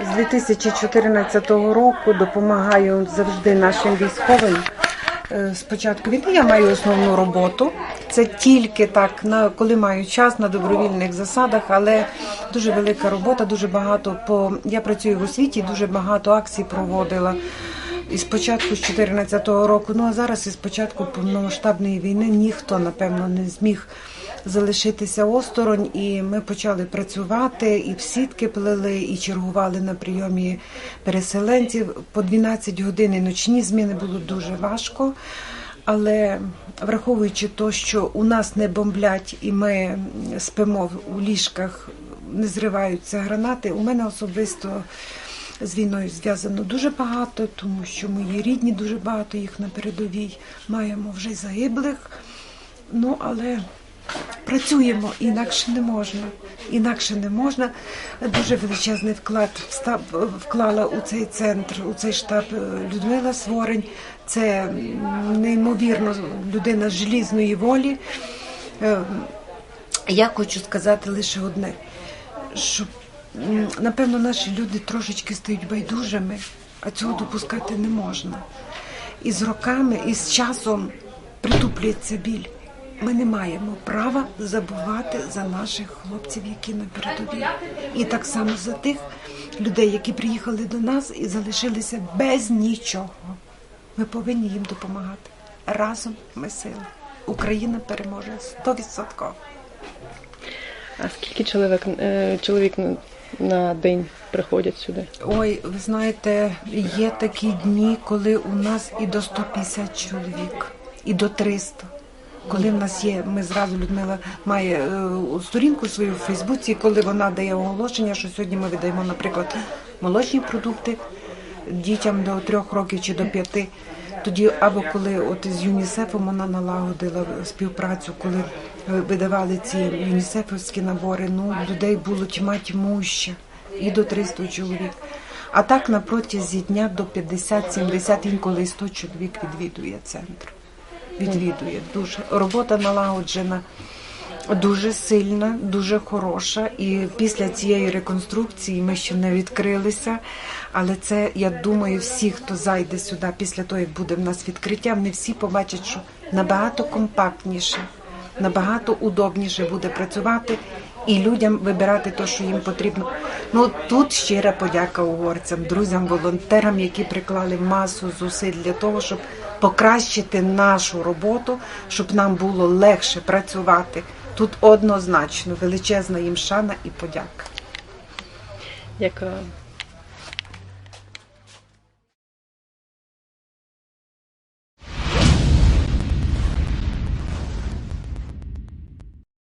З 2014 року допомагаю завжди нашим військовим. Е, Спочатку війни я маю основну роботу. Це тільки так, на коли маю час на добровільних засадах, але дуже велика робота, дуже багато по я працюю в освіті, дуже багато акцій проводила. І спочатку з 2014 року, ну а зараз із початку повномасштабної війни ніхто напевно не зміг залишитися осторонь, і ми почали працювати, і в сітки плели, і чергували на прийомі переселенців. По 12 годин і ночні зміни було дуже важко. Але враховуючи те, що у нас не бомблять і ми спимо у ліжках, не зриваються гранати, у мене особисто з війною зв'язано дуже багато, тому що мої рідні дуже багато їх на передовій маємо вже загиблих. Ну але працюємо інакше не можна. Інакше не можна. Дуже величезний вклад вклала у цей центр, у цей штаб е, Людмила Сворень. Це неймовірно людина желізної волі. Е, Я хочу сказати лише одне, що напевно наші люди трошечки стають байдужими, а цього допускати не можна. І з роками, і з часом притуплюється біль. Ми не маємо права забувати за наших хлопців, які на передовій. І так само за тих людей, які приїхали до нас і залишилися без нічого. Ми повинні їм допомагати. Разом ми сила. Україна переможе 100%. А скільки чоловік, е, чоловік на- на день приходять сюди? Ой, ви знаєте, є такі дні, коли у нас і до 150 чоловік, і до 300. Коли в нас є, ми зразу Людмила має е, сторінку свою в Фейсбуці, коли вона дає оголошення, що сьогодні ми видаємо, наприклад, молочні продукти дітям до трьох років чи до п'яти. Тоді або коли от з ЮНІСЕФом вона налагодила співпрацю, коли е, видавали ці юнісефівські набори, ну людей було тьма тьмуща і до 300 чоловік. А так на протязі дня до 50-70, інколи і 100 чоловік відвідує центр. Відвідує дуже робота налагоджена, дуже сильна, дуже хороша. І після цієї реконструкції ми ще не відкрилися. Але це я думаю, всі, хто зайде сюди після того, як буде в нас відкриття, вони всі побачать, що набагато компактніше, набагато удобніше буде працювати і людям вибирати те, що їм потрібно. Ну тут щира подяка угорцям, друзям, волонтерам, які приклали масу зусиль для того, щоб покращити нашу роботу, щоб нам було легше працювати. Тут однозначно величезна їм шана і подяка. Дякую.